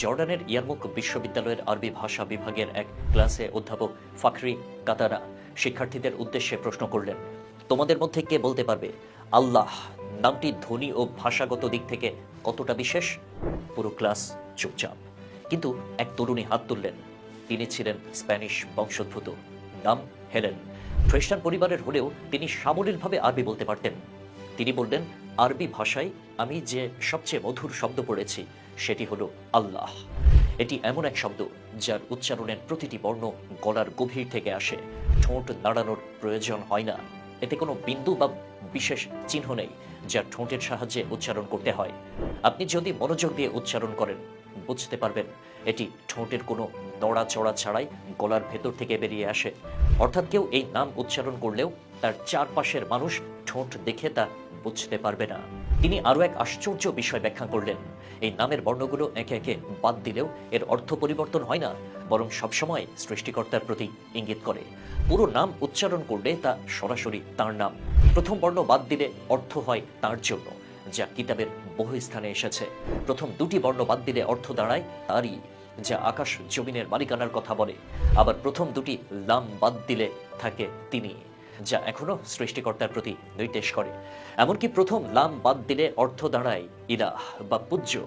জর্ডানের ইয়ারমুক বিশ্ববিদ্যালয়ের আরবি ভাষা বিভাগের এক ক্লাসে অধ্যাপক ফাকরি কাতারা শিক্ষার্থীদের উদ্দেশ্যে প্রশ্ন করলেন, তোমাদের মধ্যে কে বলতে পারবে আল্লাহ নামটি ধ্বনি ও ভাষাগত দিক থেকে কতটা বিশেষ? পুরো ক্লাস চুপচাপ। কিন্তু এক তরুণী হাত তুললেন। তিনি ছিলেন স্প্যানিশ বংশোদ্ভূত, নাম হেলেন। খ্রিস্টান পরিবারের হলেও তিনি সাবলীলভাবে আরবি বলতে পারতেন। তিনি বললেন আরবি ভাষায় আমি যে সবচেয়ে মধুর শব্দ পড়েছি, সেটি হলো আল্লাহ। এটি এমন এক শব্দ যার উচ্চারণের প্রতিটি বর্ণ গলার গভীর থেকে আসে। ঠোঁট নাড়ানোর প্রয়োজন হয় না। এতে কোনো বিন্দু বা বিশেষ চিহ্ন নেই যা ঠোঁটের সাহায্যে উচ্চারণ করতে হয়। আপনি যদি মনোযোগ দিয়ে উচ্চারণ করেন, বুঝতে পারবেন এটি ঠোঁটের কোনো নড়াচড়া ছাড়াই গলার ভেতর থেকে বেরিয়ে আসে। অর্থাৎ কেউ এই নাম উচ্চারণ করলেও তার চারপাশের মানুষ ঠোঁট দেখে তা বুঝতে পারবে না। তিনি আরও এক আশ্চর্য বিষয় ব্যাখ্যা করলেন। এই নামের বর্ণগুলো একে একে বাদ দিলেও এর অর্থ পরিবর্তন হয় না, বরং সবসময় সৃষ্টিকর্তার প্রতি ইঙ্গিত করে। পুরো নাম উচ্চারণ করলে তা সরাসরি তার নাম। প্রথম বর্ণ বাদ দিলে অর্থ হয় তার জন্য, যা কিতাবের বহু স্থানে এসেছে। প্রথম দুটি বর্ণ বাদ দিলে অর্থ দাঁড়ায় তারই, যা আকাশ জমিনের মালিকানার কথা বলে। আবার প্রথম দুটি লাম বাদ দিলে থাকে তিনি। যা এখনও সৃষ্টিকর্তার প্রতি নির্দেশ করে। এমনকি প্রথম লাম বাদ দিলে অর্থ দাঁড়ায় ইলাহ বা পূজ্য।